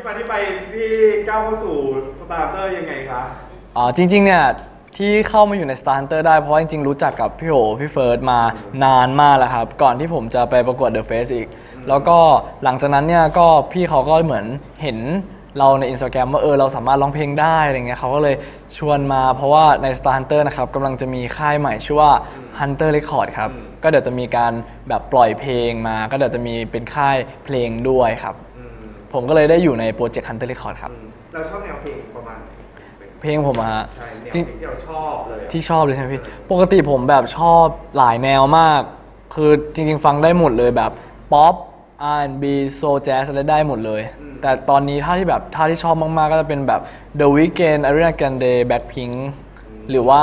ที่มาที่ไปที่ก้าวเข้าสู่สตาร์เตอร์ยังไงคะอ๋อจริง ๆ เนี่ย ที่เข้ามาอยู่ใน Star Hunter ได้เพราะว่าจริง ๆ รู้จักกับพี่โอพี่เฟิร์สมานานมากแล้วครับ ก่อนที่ผมจะไปประกวด The Face อีก แล้วก็หลังจากนั้นเนี่ยก็พี่เขาก็เหมือนเห็นเราใน Instagram ว่าเออเราสามารถร้องเพลงได้อะไรเงี้ยเขาก็เลยชวนมาเพราะว่าใน Star Hunter นะครับกำลังจะมีค่ายใหม่ชื่อว่า Hunter Record ครับ ก็เดี๋ยวจะมีการแบบปล่อยเพลงมา ก็เดี๋ยวจะมีเป็นค่ายเพลงด้วยครับอืม ผมก็เลยได้อยู่ในโปรเจกต์ Hunter Record ครับอืมเราชอบแนวเพลงประมาณไหนเพลงผมอะฮะ ใช่แนวจริงเพลงที่เราชอบเลยอะที่ชอบเลยใช่ไหมพี่ ปกติผมแบบชอบหลายแนวมาก คือจริง ๆ ฟังได้หมดเลยแบบป๊อป R&B โซแจ๊สอะไรได้หมดเลย แต่ตอนนี้ถ้าที่แบบถ้าที่ชอบมาก ๆ ก็จะเป็นแบบ The Weeknd Ariana Grande Blackpink หรือว่า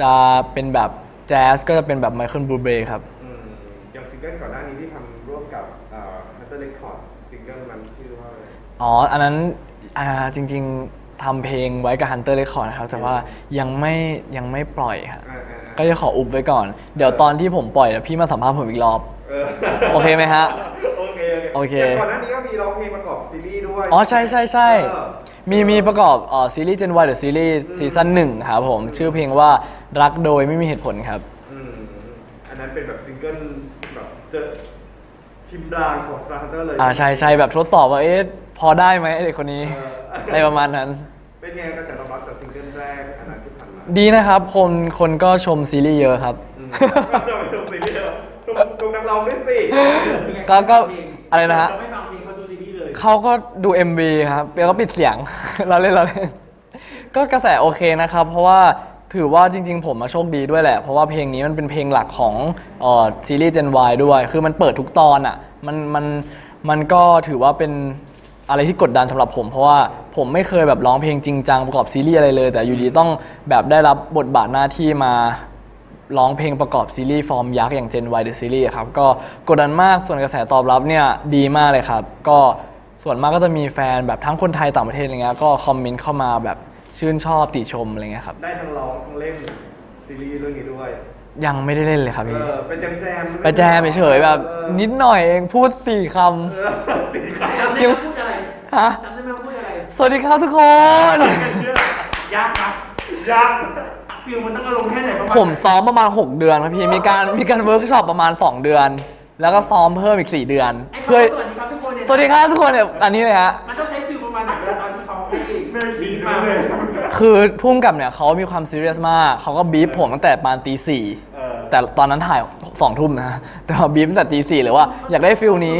จะเป็นแบบแจ๊สก็จะเป็นแบบ Michael Bublé ครับ อืมอย่างซิงเกิลก่อนหน้านี้ที่ทำร่วมกับเอ่อ Hunter Record ซิงเกิลมันชื่อว่า อะไรอ๋อ อันนั้นอ่าจริง ๆทำเพลงไว้กับ Hunter Record นะครับ แต่ว่ายังไม่ยังไม่ปล่อยครับอ่าอ่าอ่าก็จะขออุบไว้ก่อน เดี๋ยวตอนที่ผมปล่อยเดี๋ยวพี่มาสัมภาษณ์ผมอีกรอบ เออโอเคไหมฮะโอเคโอเค แต่ก่อนหน้านี้ก็มีร้องเพลงประกอบซีรีส์ด้วยอ๋อใช่ใช่ใช่เออมีมีประกอบเอ่อซีรีส์ Gen Y หรือซีรีส์ซีซั่นหนึ่งครับผม ชื่อเพลงว่ารักโดยไม่มีเหตุผลครับ อืมอันนั้นเป็นแบบซิงเกิลแบบเจอ ชิมรางของ Star Hunter เลยอ่าใช่ใช่แบบทดสอบว่าเอ๊ะพอได้ไหมไอ้เด็กคนนี้เอออะไรประมาณนั้น เป็นไงกระแสตอบรับจากซิงเกิลแรกอันนั้นที่ผ่านมาดีนะครับคนคนก็ชมซีรีส์เยอะครับอืมเราไปดูซีรีส์เหรอตรงตรงนักร้องด้วยสิก็ก็อะไรนะฮะ เราไม่ฟังเพลงเขาดูซีรีส์เลยเขาก็ดู MV ครับแล้วก็ปิดเสียง เราเล่นเราเล่น ก็กระแสโอเคนะครับ เพราะว่า ถือว่าจริง ๆ ผมมาโชคดีด้วยแหละ เพราะว่าเพลงนี้มันเป็นเพลงหลักของเอ่อซีรีส์ Gen Y ด้วย คือมันเปิดทุกตอนอะมันมันมันก็ถือว่าเป็นอะไรที่กดดันสำหรับผม เพราะว่าผมไม่เคยแบบร้องเพลงจริงจังประกอบซีรีส์อะไรเลย แต่อยู่ดีต้องแบบได้รับบทบาทหน้าที่มาร้องเพลงประกอบซีรีส์ฟอร์มยักษ์อย่าง Gen Y The Series ครับก็กดดันมากส่วนกระแสตอบรับเนี่ยดีมากเลยครับ ก็ส่วนมากก็จะมีแฟนแบบทั้งคนไทยต่างประเทศอะไรเงี้ยก็คอมเมนต์เข้ามาแบบ ชื่นชอบติชมอะไรเงี้ยครับ ได้ทั้งร้องทั้งเล่นซีรีส์เรื่องนี้ด้วย ยังไม่ได้เล่นเลยครับเอพี่อไปแจมแจมๆไปแจมเฉยๆแบบเออนิดหน่อยเองพูดสี่คเออสีขาวจำได้ไหมพูดอะไรฮะจำได้ไหมว่าพูดอะไรำสวัสดีครับทุกคน ยากนะยักษ์ฟิลมันต้องอารมณ์แค่ไหนประมาณผมซ้อมประมาณ 6 เดือนครับพี่ มีการมีการเวิร์กช็อปประมาณ 2 เดือน แล้วก็ซ้อมเพิ่มอีก 4 เดือน ไอ้เพื่อ คำว่าสวัสดีครับทุกคนเนี่ยสวัสดีครับทุกคนเนี่ยอันนี้เลยฮะ มันต้องใช้ฟิลประมาณไหนเวลาตอนที่เขาให้บีบมาเลย คือพุ่มกับเนี่ยเขามีความซีเรียสมาก เขาก็บีบผมตั้งแต่ประมาณตีสี่เออ แต่ตอนนั้นถ่ายสองทุ่มนะ แต่ว่าบีบตั้งแต่ตีสี่เลยว่าอยากได้ฟิลนี้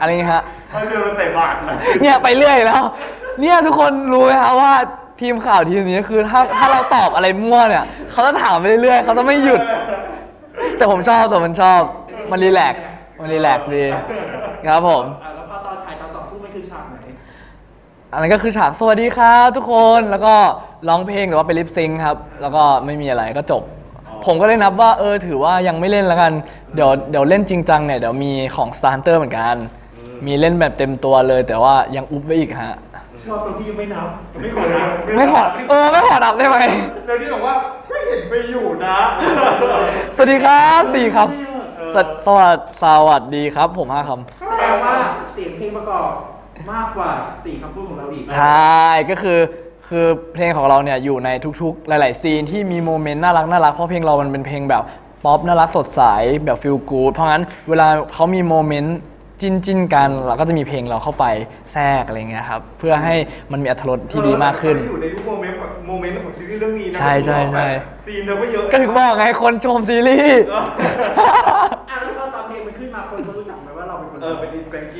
อะไรเงี้ยฮะ เขาเรียกว่าเตะบาทนะเนี่ยไปเรื่อยแล้ว เนี่ยทุกคนรู้ไหมคะว่าทีมข่าวทีมนี้คือถ้าถ้าเราตอบอะไรมั่วเนี่ยเขาจะถามไปเรื่อยๆเขาจะไม่หยุด แต่ผมชอบแต่มันชอบมันรีแลกซ์มันรีแลกซ์ดีครับผม อะ อันนั้นก็คือฉากสวัสดีครับทุกคนแล้วก็ร้องเพลงหรือว่าไปลิปซิงค์ครับแล้วก็ไม่มีอะไรก็จบ ผมก็เลยนับว่าเออถือว่ายังไม่เล่นแล้วกันเดี๋ยวเดี๋ยวเล่นจริงจังเนี่ยเดี๋ยวมีของ Star Hunter เหมือนกัน มีเล่นแบบเต็มตัวเลย แต่ว่ายังอุบไว้อีกฮะ ชอบตรงที่ยังไม่นับยังไม่ขอนับไม่ขอเออไม่ขอดับได้ไหม แล้วนี่บอกว่าไม่เห็นไปอยู่นะ สวัสดีครับสี่ครับสวสวัสสวัสดีครับ ผมห้าคแสดงว่าเสียงเพลงประกอบ มากกว่าสี่คำพูดของเราอีกำใช่ก็คือคือเพลงของเราเนี่ยอยู่ในทุกๆ หลาย ๆ ซีนที่มีโมเมนต์น่ารักน่ารักเพราะเพลงเรามันเป็นเพลงแบบป๊อปน่ารักสดใสแบบฟิลกูดเพราะงั้นเวลาเขามีโมเมนต์จิ้นจิ้นๆกันเราก็จะมีเพลงเราเข้าไปแทรกอะไรเงี้ยครับเพื่อให้มันมีอรรถรสที่ดีมากขึ้น อยู่ในทุกโมเมนต์ของโมเมนต์ของซีรีส์เรื่องนี้นะใช่ใช่ใช่ซีนเธอก็เยอะก็ถึงบอกไงคนชมซีรีส์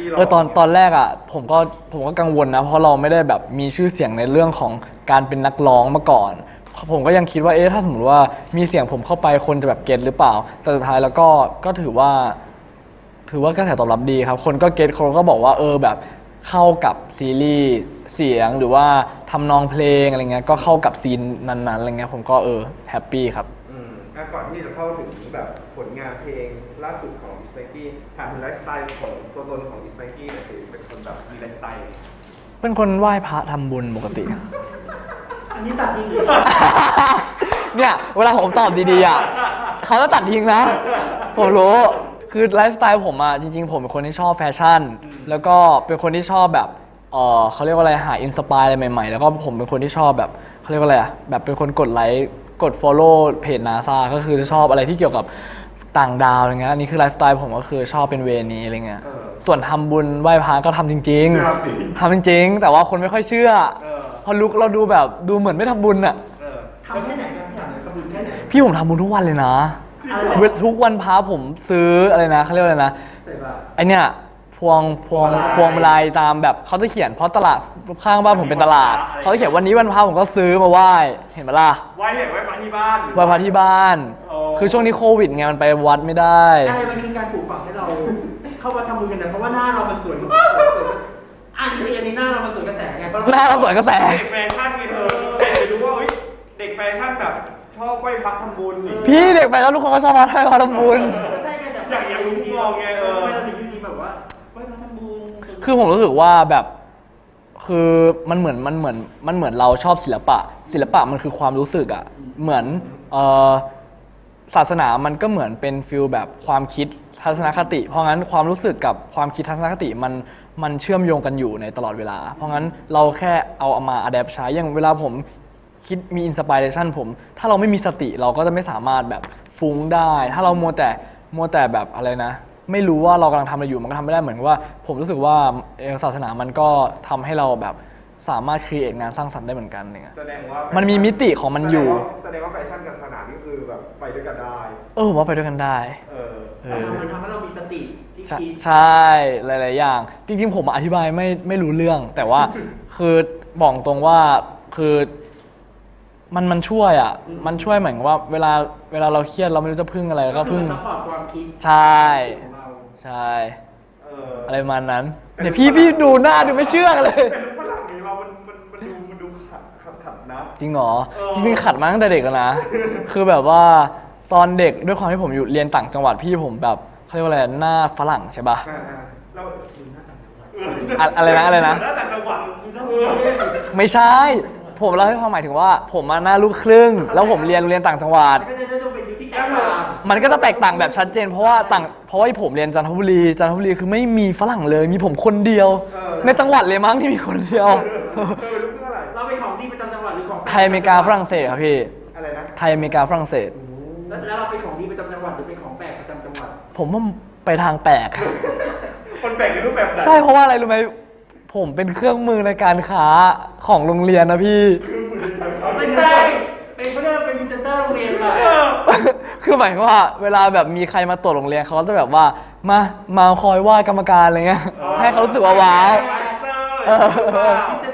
อินสแปงกี้เออตอนตอนแรกอะผมก็ผมก็กังวลนะ เพราะเราไม่ได้แบบมีชื่อเสียงในเรื่องของการเป็นนักร้องมาก่อน ผมก็ยังคิดว่าเอ๊ะถ้าสมมติว่ามีเสียงผมเข้าไปคนจะแบบเก็ตหรือเปล่า แต่สุดท้ายแล้วก็ก็ถือว่า ถือว่ากระแสตอบรับดีครับ คนก็เก็ตคนก็บอกว่าเออแบบเข้ากับซีรีส์เสียงหรือว่าทำนองเพลงอะไรเงี้ยก็เข้ากับซีนนั้นๆอะไรเงี้ยผมก็เออแฮปปี้ครับ อืมอะก่อนที่จะเข้าถึงแบบผลงานเพลงล่าสุดของ อิสแปงกี้ถามถึงไลฟ์สไตล์ของตัวตนของอิสแปงกี้หน่อยสิเป็นคนแบบมีไลฟ์สไตล์ เป็นคนไหว้พระทำบุญปกติ อันนี้ตัดทิ้งหรือเนี่ย เวลาผมตอบดีๆอะเขาจะตัดทิ้งนะ ผมรู้ คือไลฟ์สไตล์ผมอะ จริงๆ ผมเป็นคนที่ชอบแฟชั่น แล้วก็เป็นคนที่ชอบแบบเอเออเขาเรียกว่าอะไร หาอินสปายอะไรใหม่ ๆ แล้วก็ผมเป็นคนที่ชอบแบบเขาเรียกว่าอะไรอะแบบเป็นคนกดไลค์ กด Follow เพจนาซาก็คือจะชอบอะไรที่เกี่ยวกับ ต่างดาวอะไรเงี้ยอันนี้คือไลฟ์สไตล์ผมก็คือชอบเป็นเวนี้อะไรเงี้ยเออ ส่วนทำบุญไหว้พระก็ทำจริงครับจริง ๆทำจริงๆ แต่ว่าคนไม่ค่อยเชื่อเออ เพราะลุกเราดูแบบดูเหมือนไม่ทำบุญอะเออทำแค่ไหนกันพี่ถามหน่อยกระบุญแค่ไหนพี่ผมทำบุญทุกวันเลยนะอะไรเวลทุกวันพระผมซื้ออะไรนะเขาเรียกว่าอะไรนะใส่บาตร ไอเนี่ยพวงพวงพวงมาลัยตามแบบเขาจะเขียนเพราะตลาดข้างบ้านผมเป็นตลาดเขาจะเขียนวันนี้วันพระผมก็ซื้อมาไหว้เห็นไหมล่ะไว้เนี่ยไว้มาที่บ้านไหว้พระที่บ้านอ๋อ คือช่วงนี้โควิดไงมันไปวัดไม่ได้ อะไรมันคือการปลูกฝังให้เรา เข้ามาทำบุญกันแต่เพราะว่าหน้าเรามันสวยสวยสวยอะจริงๆอันนี้หน้าเรามันสวยกระแสไงเพราะหน้าเราสวยกระแส เด็กแฟชั่นไงเธอเด็กรู้ว่าเฮ้ยเด็กแฟชั่นแบบชอบไหว้พระทำบุญพี่เด็กไปแล้วทุกคนก็ชอบมาให้พระทำบุญ ใช่ไงแต่อยากอยากรู้มุมมองไงเออทำไมเราถึงมีแบบว่าไม่มาทำบุญคือผมรู้สึกว่าแบบคือมันเหมือนมันเหมือนมันเหมือนเราชอบศิลปะ ศิลปะมันคือความรู้สึกอะเหมือนเออ ศาสนามันก็เหมือนเป็นฟิลแบบความคิดทัศนคติ เพราะงั้นความรู้สึกกับความคิดทัศนคติมันมันเชื่อมโยงกันอยู่ในตลอดเวลา เพราะงั้นเราแค่เอาเอามาอัดแอปใช้ อย่างเวลาผมคิดมีอินสปิเรชันผม ถ้าเราไม่มีสติเราก็จะไม่สามารถแบบฟุ้งได้ ถ้าเรามัวแต่มัวแต่แบบอะไรนะ ไม่รู้ว่าเรากำลังทำอะไรอยู่มันก็ทำไม่ได้เหมือนว่า ผมรู้สึกว่าศาสนามันก็ทำให้เราแบบ สามารถครีเอทงานสร้างสรรค์ได้เหมือนกันเนี่ยแสดงว่ามัมันมีมิติของมันอยู่ แสดงว่าแฟชั่นกับศาสนานี่คือแบบไปด้วยกันได้ เออผมว่าไปด้วยกันได้ เออ เอแต่อมันทำให้เรามีสติที่ใช่คิดใช่หลาย ๆ อย่าง จริง ๆ ผมอธิบายไม่ไม่รู้เรื่อง แต่ว่า คือบอกตรงว่าคือมันมันช่วยอะ มันช่วยเหมือนว่า เวลาเวลาเราเครียดเราไม่รู้จะพึ่งอะไรก็พึ่งซัพพอร์ตความคิดใช่ ของเราใช่ เอออะไรประมาณนั้นเนี่ยพี่พี่ดูหน้าดูไม่เชื่อกันเลย เป็น จริงเหรอเออจริงๆขัดมาตั้งแต่เด็กแล้วนะ คือแบบว่าตอนเด็กด้วยความที่ผมอยู่เรียนต่างจังหวัดพี่ผมแบบเขาเรียกว่าอะไรหน้าฝรั่งใช่ปะ อ่าอ่าเราอะอะไรนะอะไรนะ แล้วแต่จังหวะไม่ใช่ ผมเล่าให้ความหมายถึงว่า ผมมาหน้าลูกครึ่ง แล้วผมเรียนโรงเรียนต่างจังหวัดมันก็จะดูเป็นยุคที่แตกต่างมันก็จะแตกต่างแบบชัดเจน เพราะว่าต่างเพราะว่าผมเรียนจันทบุรีจันทบุรีคือไม่มีฝรั่งเลย มีผมคนเดียว ในจังหวัดเลยมั้งที่มีคนเดียว เออเป็นลูกเมื่อไหร่ เราเป็นของดีประจำจังหวัดหรือของแปลกไทยอเมริกาฝรั่งเศสครับพี่ อะไรนะไทยอเมริกาฝรั่งเศส แล้วแล้วเราเป็นของดีประจำจังหวัดหรือเป็นของแปลกประจำจังหวัด ผมว่าไปทางแปลก คนแบ่งในรูปแบบไหนใช่เพราะว่าอะไรรู้ไหมผมเป็นเครื่องมือในการค้าของโรงเรียนนะพี่ ไม่ใช่ เป็นเขาเรียกว่าเป็นพรีเซนเตอร์โรงเรียนค่ะคือหมายความว่าเวลาแบบมีใครมาตรวจโรงเรียนเขาก็จะแบบว่ามามาคอยไหว่ากรรมการอะไรเงี้ยให้เขารู้สึกว่าว้าวมาสเตอร์เออหรื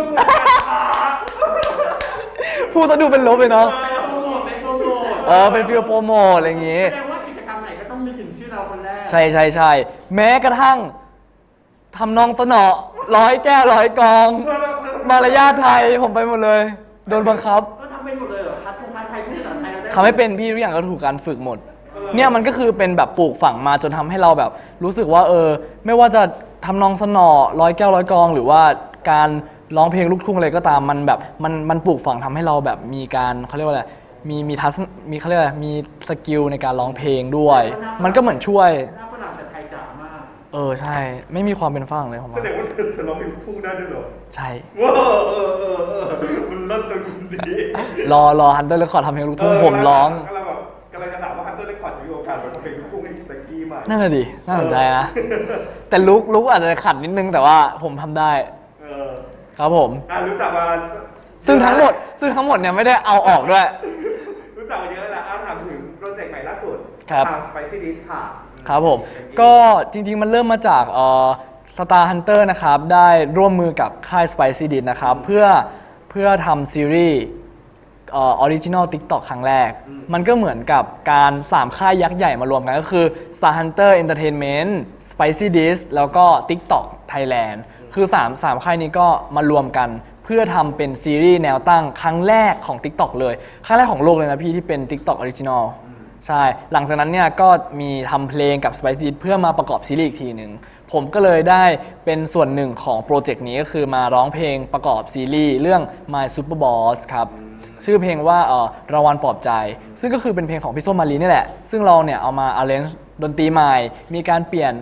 อเปล่าพรีเซปชั่นเครื่องมือการค้าพูดซะดูเป็นลบเลยเนาะเป็นโปรโมทเป็นโปรโมทเออเป็นฟิลโปรโมทอะไรอย่างงี้ แสดงว่ากิจกรรมไหนก็ต้องนึกถึงชื่อเราคนแรกใช่ใช่ใช่แม้กระทั่งทำนองสนอร้อยแก้วร้อยกอง มารยาทไทยผมไปหมดเลย โดนบังคับก็ทำเป็นหมดเลยเหรอคัดพงคัดไทยพูดภาษาไทยเราได้ทำให้เป็นพี่ทุกอย่างก็ถูกการฝึกหมด เนี่ยมันก็คือเป็นแบบปลูกฝังมาจนทำให้เราแบบ รู้สึกว่าเออ ไม่ว่าจะทำนองสนอร้อยแก้วร้อยกอง หรือว่าการ ร้องเพลงลูกทุ่งอะไรก็ตามมันแบบมันมันปลูกฝังทำให้เราแบบมีการเขาเรียกว่าอะไรมีมีทัศนมีเขาเรียกอะไรมีสกิลในการร้องเพลงด้วย มันก็เหมือนช่วยหน้าฝรั่งแต่ไทยจ๋ามากเออใช่ ไม่มีความเป็นฝรั่งเลยผมแสว่าดงว่าเธอเธอร้องเพลงลูกทุ่งได้ด้วยเหรอใช่ ว้าวเออเออเออมันเลิศตรงนี้รอรอฮันเตอร์เรคคอร์ดทำเพลงลูกทุ่งผมร้อง กำลังแบบกำลังจะถามว่าฮันเตอร์เรคคอร์ดจะมีโอกาสมาทำเพลงลูกทุ่งให้สเปกกี้ไหม นั่นแหละดิ น่าสนใจนะ แต่ลุกลุกอาจจะขัดนิดนึงแต่ว่าผมทำได้เออ ครับผม อะรู้จักมาซึ่งทั้งหมด ซึ่งทั้งหมดเนี่ยไม่ได้เอาออกด้วย รู้จักมาเยอะแล้วอะถามถึงโปรเจกต์ใหม่ล่าสุดครับ ทาง Spicy Dish ค่ะครับผม ก็จริงๆ มันเริ่มมาจากเอ่อ Star Hunter นะครับ ได้ร่วมมือกับค่าย Spicy d i s นะครับ เพื่อเพื่อทำซีรีส์ออริจินอล TikTok ครั้งแรก มันก็เหมือนกับการ 3 ค่ายยักษ์ใหญ่มารวมกัน ก็คือ Star Hunter Entertainment Spicy d i s แล้วก็ TikTok Thailand คือ3 3ค่ายนี้ก็มารวมกันเพื่อทำเป็นซีรีส์แนวตั้งครั้งแรกของ TikTok เลย ครั้งแรกของโลกเลยนะพี่ที่เป็น TikTok Original ใช่ หลังจากนั้นเนี่ยก็มีทำเพลงกับ Spicy เพื่อมาประกอบซีรีส์อีกทีหนึ่งผมก็เลยได้เป็นส่วนหนึ่งของโปรเจกต์นี้ก็คือมาร้องเพลงประกอบซีรีส์เรื่อง My Super Boss ครับชื่อเพลงว่าเออรางวัลปลอบใจ ซึ่งก็คือเป็นเพลงของพี่ส้มมารีนี่แหละ ซึ่งเราเนี่ยเอามา arrange ดนตรีใหม่ มีการเปลี่ยน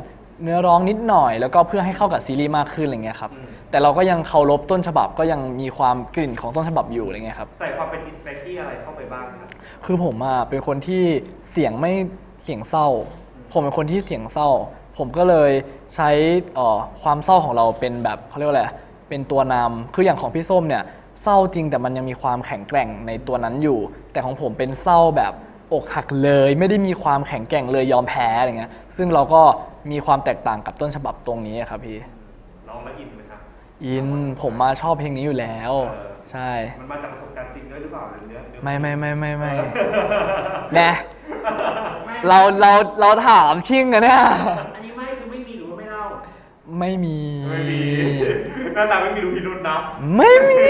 เนื้อร้องนิดหน่อย แล้วก็เพื่อให้เข้ากับซีรีส์มากขึ้นอะไรเงี้ยครับแต่เราก็ยังเคารพต้นฉบับก็ยังมีความกลิ่นของต้นฉบับอยู่อะไรเงี้ยครับใส่ความเป็นอิสเปกกี้อะไรเข้าไปบ้างครับคือผมอะเป็นคนที่เสียงไม่เสียงเศร้า ผมเป็นคนที่เสียงเศร้า ผมก็เลยใช้เอ่อความเศร้าของเราเป็นแบบเขาเรียกว่าอะไรเป็นตัวนำคืออย่างของพี่ส้มเนี่ยเศร้าจริงแต่มันยังมีความแข็งแกร่งในตัวนั้นอยู่ แต่ของผมเป็นเศร้าแบบอกหักเลย ไม่ได้มีความแข็งแกร่งเลยยอมแพ้อะไรเงี้ยซึ่งเราก็ มีความแตกต่างกับต้นฉบับตรงนี้อะครับพี่ลองแล้วอินไหมครับอินผมมาชอบเพลงนี้อยู่แล้วเออใช่ มันมาจากประสบการณ์จริงด้วยหรือเปล่าหรือเนื้อเนื้อไม่ไม่ไม่ไม่ไม่แน่เราเราเราถามชิงกันเนี่ยอันนี้ไม่คือไม่มีหรือว่าไม่เล่าไม่มีไม่มีหน้าตาไม่มีรูพิรุษนะไม่มี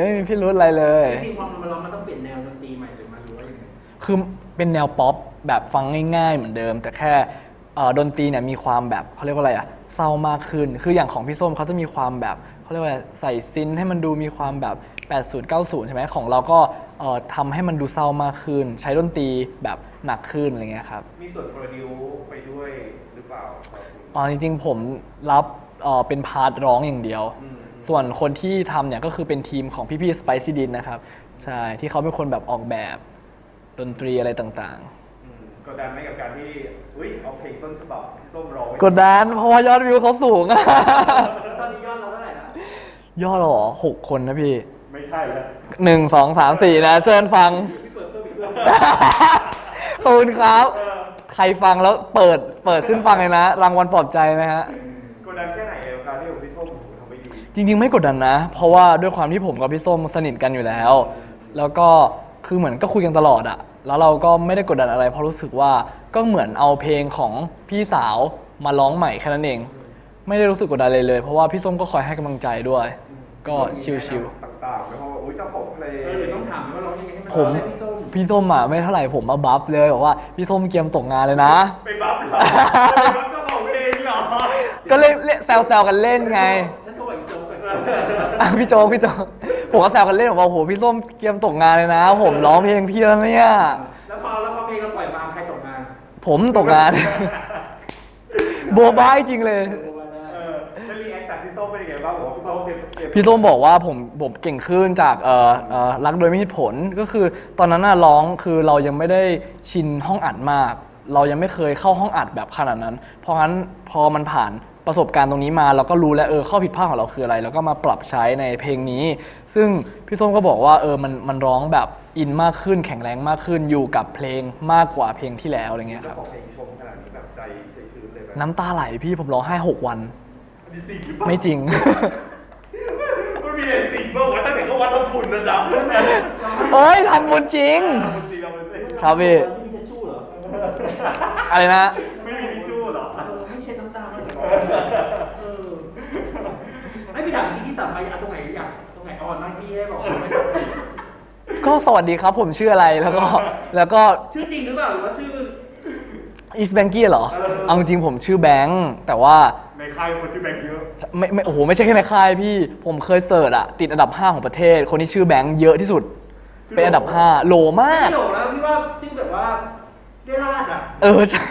ไม่มีพี่รุธอะไรเลยจริงๆพอมันมาร้องมันต้องเปลี่ยนแนวดนตรีใหม่หรือมาหรือว่ายังไงคือเป็นแนวป๊อปแบบฟังง่ายๆ เหมือนเดิม แต่แค่เอ่อ ดนตรีเนี่ยมีความแบบเขาเรียกว่าอะไรอะเศร้ามากขึ้น คืออย่างของพี่ส้มเขาจะมีความแบบเขาเรียกว่าอะไรใส่ซินให้มันดูมีความแบบ 80 90 ใช่ไหมของเราก็เอ่อทำให้มันดูเศร้ามากขึ้น ใช้ดนตรีแบบหนักขึ้นอะไรเงี้ยครับมีส่วนโปรดิวไปด้วยหรือเปล่าครับคุณอ๋อจริงๆผมรับเอ่อเป็นพาร์ทร้องอย่างเดียว อืมส่วนคนที่ทำเนี่ยก็คือเป็นทีมของพี่ๆ Spicy Din นะครับ ใช่ ที่เขาเป็นคนแบบออกแบบดนตรีอะไรต่างอืม กดดันไหมกับการที่ อุ้ยเอาเพลงต้นฉบับที่ส้มร้องไว้ๆกดดันเพราะว่ายอดวิวเขาสูง ตอนนี้ยอดเราเท่าไหร่ละยอดเหรอหกคนนะพี่ไม่ใช่แล้วหนึ่งสองสามสี่นะ เชิญฟัง พี่เปิดเพิ่มอีกเครื่องขอบคุณครับใครฟังแล้วเปิดเปิดขึ้นฟังเลยนะ รางวัลปลอบใจนะฮะ กดดันแค่ไหนกับการที่ของพี่ส้มทำไม่ดีจริงๆ ไม่กดดันนะ เพราะว่าด้วยความที่ผมกับพี่ส้มสนิทกันอยู่แล้ว แล้วก็คือเหมือนก็คุยกันตลอดอะ แล้วเราก็ไม่ได้กดดันอะไร เพราะรู้สึกว่าก็เหมือนเอาเพลงของพี่สาวมาร้องใหม่แค่นั้นเอง ไม่ได้รู้สึกกดดันเลยเลย เพราะว่าพี่ส้มก็คอยให้กำลังใจด้วย ก็ชิวๆต่างๆแล้วเพราะว่าอุ้ยเจ้าของเพลงเออเดี๋ยวต้องถามว่าร้องยังไงให้มันๆ ผมร้องได้พี่ส้มพี่ส้มอะไม่เท่าไหร่ผมมาบัฟเลยบอกว่าพี่ส้มเกียมตกงานเลยนะ ไปบัฟเหรอไปบัฟเจ้าของเพลงเหรอก็เล่นเล่นแซวๆกันเล่นไงฉันโทร อีกโจ๊กไปอะพี่โจ๊กพี่โจ๊กผมก็แซวกันเล่นบอกว่าโอ้โหพี่ส้มเกียมตกงานเลยนะ ผมร้องเพลงพี่แล้วเนี่ย แล้วพอแล้วพอเพลงเราปล่อยมาใครตกงานผมตกงาน โบบายจริงเลย เออแล้วรีแอคจากพี่ส้มเป็นยังไงบ้างบอกว่าพี่ส้มเก็บเก็บพี่ส้มบอกว่าผมผมเก่งขึ้นจากเอ่อเอ่อรักโดยไม่เหตุผลก็คือ ตอนนั้นน่ะร้องคือเรายังไม่ได้ชินห้องอัดมาก เรายังไม่เคยเข้าห้องอัดแบบขนาดนั้น เพราะงั้นพอมันผ่าน ประสบการณ์ตรงนี้มาเราก็รู้แล้วเออข้อผิดพลาดของเราคืออะไร แล้วก็มาปรับใช้ในเพลงนี้ ซึ่งพี่ส้มก็บอกว่าเออมันมันร้องแบบอินมากขึ้นแข็งแรงมากขึ้นอยู่กับเพลงมากกว่าเพลงที่แล้วอะไรเงี้ยคเจ้ารับของเพลงชมขนาดนี้แบบใจชื้นๆเลยไหมน้ำตาไหลพี่ผมร้องไห้หกวัน อันนี้จริงหรือเปล่า ไม่จริง มันมีอะไรจริงบ้างวะตั้งแต่เขาวัดทำบุญนะจ๊ะเอ้ยทำบุญจริงทำบุญจริงทำบุญจริงครับพี่ไม่มีเช็ดชู่เหรออะไรนะ ก็สวัสดีครับผมชื่ออะไรแล้วก็แล้วก็ชื่อจริงหรือเปล่าหรือว่าชื่อ อีสแบงกี้เหรอเอาจริงๆผมชื่อแบงค์แต่ว่าในค่ายคนชื่อแบงค์เยอะ ไม่ไม่โอ้โหไม่ใช่แค่ในค่ายพี่ ผมเคยเสิร์ชอะติดอันดับ 5 ของประเทศ คนที่ชื่อแบงค์เยอะที่สุด เป็นอันดับ 5 โหลมาก พี่โหลแล้วพี่ว่าชื่อแบบว่าได้ลาดอะ เออใช่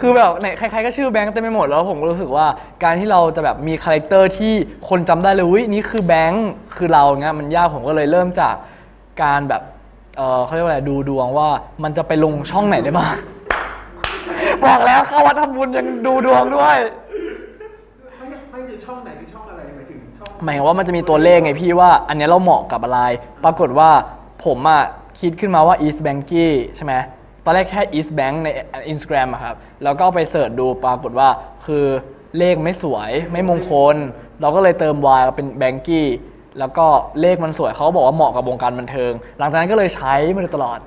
คือแบบไหนใครๆก็ชื่อแบงค์เต็มไปหมดแล้วผมก็รู้สึกว่าการที่เราจะแบบมีคาแรคเตอร์ที่คนจำได้เลยวินี่คือแบงค์คือเราเงี้ยมันยากผมก็เลยเริ่มจาก การแบบเออเขาเรียกว่าอะไรดูดวงว่ามันจะไปลงช่องไหนได้บ้าง บอกแล้วเข้าวัดทำบุญยังดูดวงด้วย ไม่ไม่คือช่องไหนคือช่องอะไรหมายถึงช่องหมายถึงว่ามันจะมีตัวเลขไงพี่ว่า อันเนี้ยเราเหมาะกับอะไร ปรากฏว่าผมอะคิดขึ้นมาว่า East Banky ใช่ไหมตอนแรกแค่ East Bank ใน Instagram อะครับ แล้วก็ไปเสิร์ชดูปรากฏว่าคือเลขไม่สวยไม่มงคล เราก็เลยเติม Y เป็น Banky แล้วก็เลขมันสวยเขาก็บอกว่าเหมาะกับวงการบันเทิง หลังจากนั้นก็เลยใช้มาโดยตลอด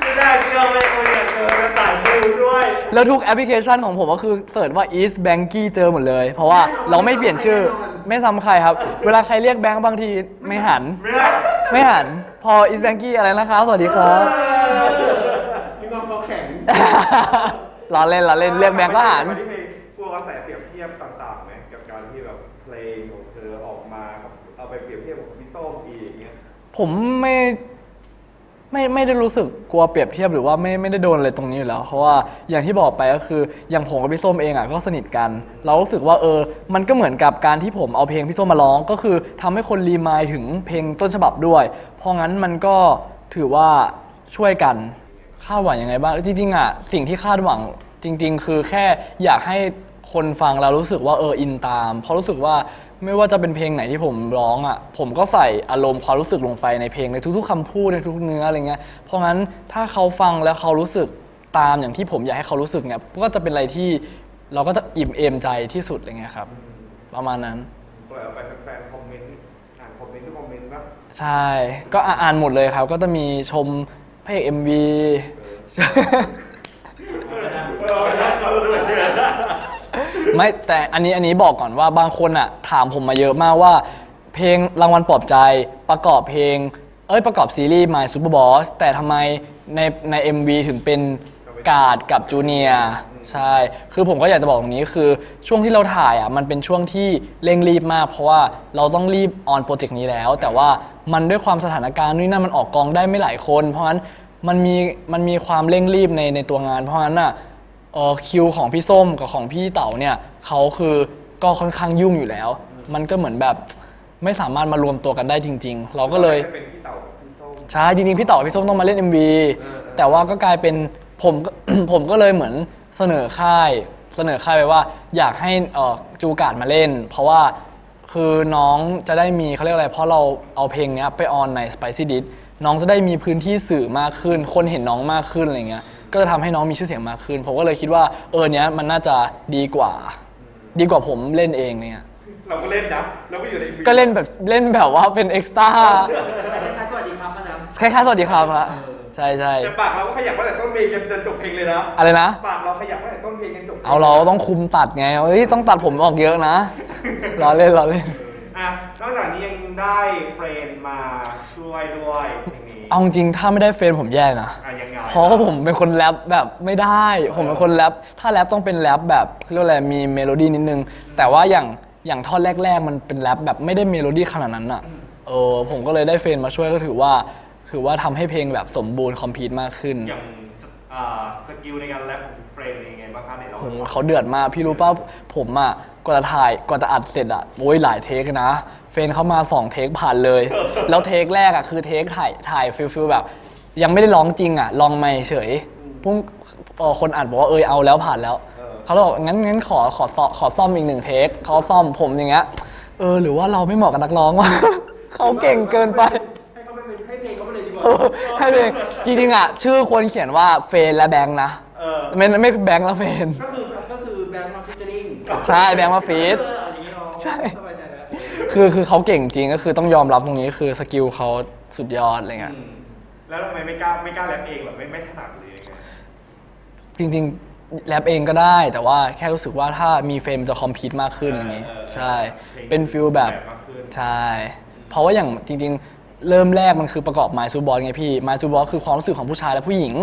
ไม่ได้เชื่อเลยคนอย่างเธอจะต่างดูด้วยแล้วทุกแอปพลิเคชันของผมก็คือเสิร์ชว่า East Banky เจอหมดเลย เพราะว่าเราไม่เปลี่ยนชื่อไม่ซ้ำใครครับ เวลาใครเรียกแบงค์บางทีไม่หัน ไม่ได้ไม่หัน พอ East Banky อะไรนะครับสวัสดีครับ มีความคอแข็ง ล้อเล่นล้อเล่นเรียกแบงค์ก็หันที่เพลงพวกกระ ผมไม่ไม่ไม่ได้รู้สึกกลัวเปรียบเทียบหรือว่าไม่ไม่ได้โดนอะไรตรงนี้อยู่แล้ว เพราะว่าอย่างที่บอกไปก็คืออย่างผมกับพี่ส้มเองอะก็สนิทกัน เรารู้สึกว่าเออ มันก็เหมือนกับการที่ผมเอาเพลงพี่ส้มมาร้อง ก็คือทำให้คนรีมายถึงเพลงต้นฉบับด้วย เพราะงั้นมันก็ถือว่าช่วยกันคาดหวังยังไงบ้างจริงๆอะสิ่งที่คาดหวังจริง ๆ คือแค่อยากให้คนฟังแล้วรู้สึกว่าเอออินตาม เพราะรู้สึกว่า ไม่ว่าจะเป็นเพลงไหนที่ผมร้องอะผมก็ใส่อารมณ์ความรู้สึกลงไปในเพลงในทุก ๆคำพูดในทุกๆเนื้ออะไรเงี้ยเพราะงั้นถ้าเขาฟังแล้วเขารู้สึกตามอย่างที่ผมอยากให้เขารู้สึกเนี่ยก็จะเป็นอะไรที่เราก็จะอิ่มเอมใจที่สุดอะไรเงี้ยครับ ประมาณนั้นปล่อยออกไปแฟนๆคอมเมนต์อ่านคอมเมนต์ทุกคอมเมนต์ว่าใช่ ก็อ่านหมดเลยครับ ก็จะมีชมพระเอก MV เราดูเหมือนเดิม ไม่แต่อันนี้อันนี้บอกก่อนว่าบางคนอะถามผมมาเยอะมากว่า เพลงรางวัลปลอบใจประกอบเพลง เอ้ยประกอบซีรีส์ My Super Boss แต่ทำไมในใน MV ถึงเป็นกาดกับจูเนียร์ใช่ คือผมก็อยากจะบอกตรงนี้คือช่วงที่เราถ่ายอะมันเป็นช่วงที่เร่งรีบมาก เพราะว่าเราต้องรีบออนโปรเจกต์นี้แล้ว แต่ว่ามันด้วยความสถานการณ์นี่นั่นมันออกกองได้ไม่หลายคน เพราะงั้นมันมีมันมีความเร่งรีบในในตัวงาน เพราะงั้นอะ เอ่อคิวของพี่ส้มกับของพี่เต๋าเนี่ยเขาคือก็ค่อนข้างยุ่งอยู่แล้ว มันก็เหมือนแบบไม่สามารถมารวมตัวกันได้จริง ๆ เราก็เลยจะเป็นพี่เต่ากับพี่ส้มใช่จริงๆพี่เต๋ากับพี่ส้มต้องมาเล่น MV เออเออ แต่ว่าก็กลายเป็นผมก็ ผมก็เลยเหมือนเสนอค่าย เสนอค่ายไปว่า อยากให้เอ่อจูการ์ดมาเล่น เพราะว่าคือน้องจะได้มีเขาเรียกอะไร เพราะเราเอาเพลงเนี้ยไปออนใน Spicy d i s น้องจะได้มีพื้นที่สื่อมากขึ้น คนเห็นน้องมากขึ้นอะไรเงี้ย ก็จะทำให้น้องมีชื่อเสียงมากขึ้น ผมก็เลยคิดว่าเออเนี้ยมันน่าจะดีกว่า ดีกว่าผมเล่นเองเนี่ย เราก็เล่นนะเราก็อยู่ในก็เล่นแบบเล่นแบบว่าเป็นเอ็กซ์ตร้าคล้ายๆสวัสดีครับมานะคล้ายๆสวัสดีครับฮะใช่ใช่แต่ปากเราก็ขยับตั้งแต่ต้นเพลงจนจนจบเพลงเลยนะอะไรนะ ปากเราขยับตั้งแต่ต้นเพลงจนจบพลงเอาเราต้องคุมตัดไงเอ้ยต้องตัดผมออกเยอะนะรอเล่นรอเล่น อะนอกจากนี้ยังได้เฟรนด์มาช่วยด้วยเพลงนี้เอาจริงๆถ้าไม่ได้เฟรนผมแย่นะ อะยังไง เพราะว่าผมเป็นคนแรปแบบไม่ได้ ผมเป็นคนแรปถ้าแรปต้องเป็นแรปแบบเรียกว่าอะไรมีเมโลดี้นิดนึง แต่ว่าอย่างอย่างท่อนแรก ๆ มันเป็นแรปแบบไม่ได้เมโลดี้ขนาดนั้นอะเออผมก็เลยได้เฟรนมาช่วยก็ถือว่า ถือว่าทำให้เพลงแบบสมบูรณ์คอมพลีทมากขึ้น อย่างสอ่าสกิลในการแรปของเฟรนด์เป็นยังไงบ้างคะไหนเราผมเขาเดือดมากพี่รู้ป่ะผมอะกว่าจะถ่ายกว่าจะอัดเสร็จอะโอ้ยหลายเทคนะ เฟรนเขามาสองเทคผ่านเลย แล้วเทคแรกอะคือเทคถ่ายถ่ายฟิลฟิลแบบ ยังไม่ได้ร้องจริงอะลองไม่เฉยพุ่งเอ่อคนอัดบอกว่าเอยเอาแล้วผ่านแล้วเขาเลยบอกงั้นงั้นขอขอซ่อมขอซ่อมอีกหนึ่งเทคเขาซ่อมผมอย่างเงี้ยเออหรือว่าเราไม่เหมาะกับนักร้องวะ เขาเก่งเกินไปให้เขาไปเป็นให้เพลงเขาไปเลยดีกว่าเออให้เพลงจริงๆอะชื่อควรเขียนว่าเฟรนและแบงค์นะเออไม่ไม่แบงค์และเฟรนก็คือก็คือแบงค์มาฟิชเจอริงใช่แบงค์มาฟีดเออเอาอย่างนี้เราใช่สบายใจแล้วคือคือเขาเก่งจริงก็คือต้องยอมรับตรงนี้คือสกิลเขาสุดยอดอะไรเงี้ยอืม แล้วทำไมไม่กล้าไม่กล้าแรปเองแบบไม่ไม่ถนัดเลยยังไงจริงๆแรปเองก็ได้ แต่ว่าแค่รู้สึกว่าถ้ามีเฟรมจะคอมพิวมากขึ้นอย่างนี้เออเออใช่เพลงเป็นฟิลแบบมากขึ้น ใช่ เพราะว่าอย่างจริงๆ เริ่มแรกมันคือประกอบ My s u b o s ไงพี่ My s u b o s คือความรู้สึกของผู้ชายและผู้หญิง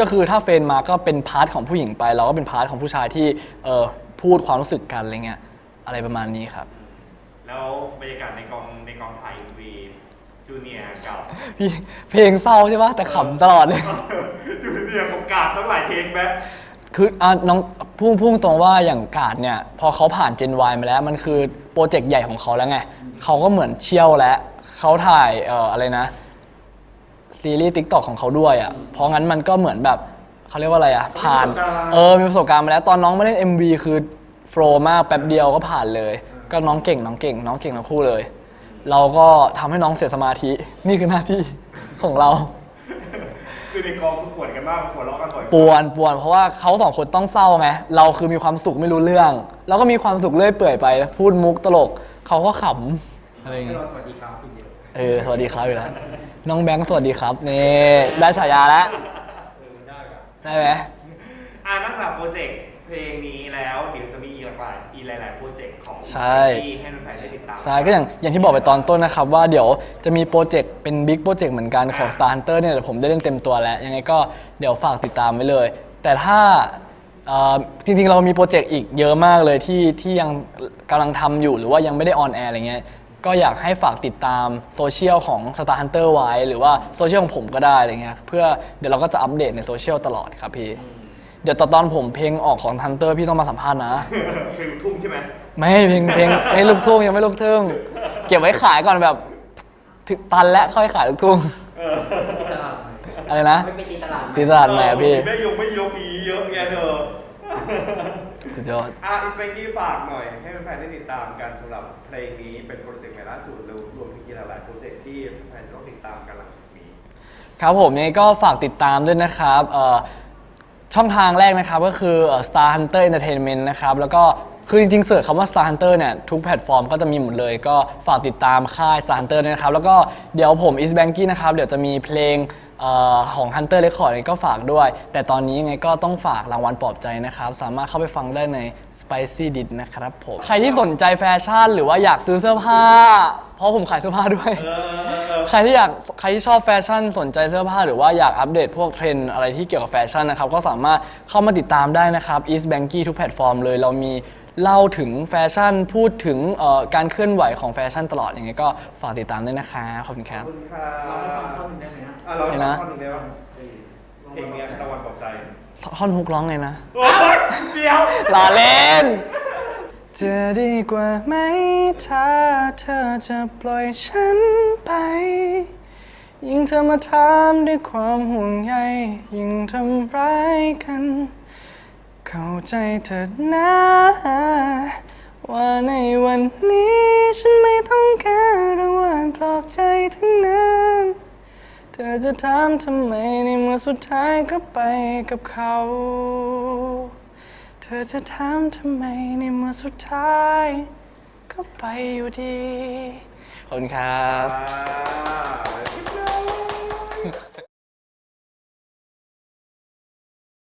ก็คือถ้าเฟรนมาก็เป็นพาร์ทของผู้หญิงไป เราก็เป็นพาร์ทของผู้ชายที่เออพูดความรู้สึกกันอะไรเงี้ยอะไรประมาณนี้ครับ แล้วบรรยากาศในกองในกองถ่ายวี จูเนียร์กับพี่เพลงเศร้าใช่ปะแต่ขำตลอดเลย จูเนียร์กับกาดตั้งหลายเทคไหมคืออะน้องพุ่งพุ่งตรงว่าอย่างกาดเนี่ย พอเขาผ่าน Gen Y มาแล้วมันคือโปรเจกต์ใหญ่ของเขาแล้วไงเขาก็เหมือนเชี่ยวแล้วเขาถ่ายเอ่ออะไรนะ ซีรีส์ทิกตอกของเขาด้วยอะเพราะงั้นมันก็เหมือนแบบเขาเรียกว่าอะไรอะ ผ่าน เออมีประสบการณ์มาแล้วตอนน้องมาเล่น MV คือโฟล์มากแป๊บเดียวก็ผ่านเลย ก็น้องเก่งน้องเก่ง น้องเก่งทั้งคู่เลย เราก็ทำให้น้องเสียสมาธิ นี่คือหน้าที่ของเรา คือในกองคือปวดกันมากปวดล้อกันบ่อยปวนปวนเพราะว่าเขาสองคนต้องเศร้าไงเราคือมีความสุขไม่รู้เรื่อง แล้วก็มีความสุขเรื่อยเปื่อยไป พูดมุกตลกเขาก็ขำอะไรอย่างให้เงี้ยเราสวัสดีครับพี่เดียวเออสวัสดีครับอยู่แล้วน้องแบงค์สวัสดีครับนี่ได้ฉายาแล้วเออได้ครับได้ไหม อ่านอกจากโปรเจกต์ เพลงนี้แล้ว เดี๋ยวจะมีอีกหลายอีกหลายๆโปรเจกต์ของใช่ ที่ให้แฟนๆได้ติดตาม ใช่ก็อย่างอย่างที่บอกไปตอนต้นนะครับ ว่าเดี๋ยวจะมีโปรเจกต์เป็นบิ๊กโปรเจกต์เหมือนกันของ Star Hunter เนี่ยเดี๋ยวผมได้เล่นเต็มตัวแล้ว ยังไงก็เดี๋ยวฝากติดตามไว้เลย แต่ถ้าเอ่อจริงๆ เรามีโปรเจกต์อีกเยอะมากเลยที่ที่ยังกำลังทำอยู่หรือว่ายังไม่ได้ออนแอร์อะไรเงี้ยก็อยากให้ฝากติดตามโซเชียลของ Star Hunter ไว้ หรือว่าโซเชียลของผมก็ได้อะไรเงี้ยเพื่อเดี๋ยวเราก็จะอัปเดตในโซเชียลตลอดครับพี่ เดี๋ยวตอนผมเพลงออกของ Hunter พี่ต้องมาสัมภาษณ์นะ เพลงลูกทุ่งใช่ไหมไม่เพลงเพลงไม่ลูกทุ่งยังไม่ลูกทุ่งเก็บไว้ขายก่อนแบบ ถึงตันแล้วค่อยขายลูกทุ่งตีตลาดอะไรนะไม่ไปตีตลาดตีตลาดไหนอะพี่ไม่ยกไม่ยกอีเยอะแยะเธอสุดยอดอะอิสเปนกี้ฝากหน่อย ให้แฟนๆได้ติดตามกันสำหรับเพลงนี้เป็นโปรเจกต์ใหม่ล่าสุดรวมรวมถึงกีฬาหลายโปรเจกต์ที่แฟนๆต้องติดตามกันหลังจากนี้ ครับผมยังไงก็ฝากติดตามด้วยนะครับเอ่อ ช่องทางแรกนะครับก็คือ Star Hunter Entertainment นะครับแล้วก็คือจริงๆเสิร์ชคำว่า Star Hunter เนี่ยทุกแพลตฟอร์มก็จะมีหมดเลย ก็ฝากติดตามค่าย Star Hunter ด้วยนะครับ แล้วก็เดี๋ยวผม Isbanky นะครับ เดี๋ยวจะมีเพลง ของ Hunter Record ก็ฝากด้วย แต่ตอนนี้ยังไงก็ต้องฝากรางวัลปลอบใจนะครับ สามารถเข้าไปฟังได้ใน Spicy d i t นะครับผม ใครที่สนใจแฟชั่น หรือว่าอยากซื้อเสื้อผ้า เพราะผมขายเสื้อผ้าด้วย ใครที่อยากใครที่ชอบแฟชั่น สนใจเสื้อผ้า หรือว่าอยากอัปเดตพวกเทรนด์อะไรที่เกี่ยวกับแฟชั่นนะครับก็สามารถเข้ามาติดตามได้นะครับ East Banky ทุกแพลตฟอร์มเลยเรามี เล่าถึงแฟชั่นพูดถึงเอ่อการเคลื่อนไหวของแฟชั่นตลอดอย่างไงก็ฝากติดตามด้วยนะครับขอบคุณคขรัอบบคุณค่ะเราไม่ฟังท่อนหนึ่งได้ไหมฮะอะเราเห็นนะท่อนหนึ่งได้ป่ะเพลงเนี้ยรางวัลปลอบใจท่อนฮุกร้องไงนะ โอ๊ยเดียวลาเล่น จะดีกว่าไหมถ้าเธอจะปล่อยฉันไป ยิ่งเธอมาถามด้วยความห่วงใยยิ่งทำร้ายกัน เข้าใจเถิดนะ ว่าในวันนี้ฉันไม่ต้องการรางวัลปลอบใจทั้งนั้น เธอจะถามทำไมในเมื่อสุดท้ายก็ไปกับเขา เธอจะถามทำไมในเมื่อสุดท้าย ก็ไปอยู่ดี ขอบคุณครับ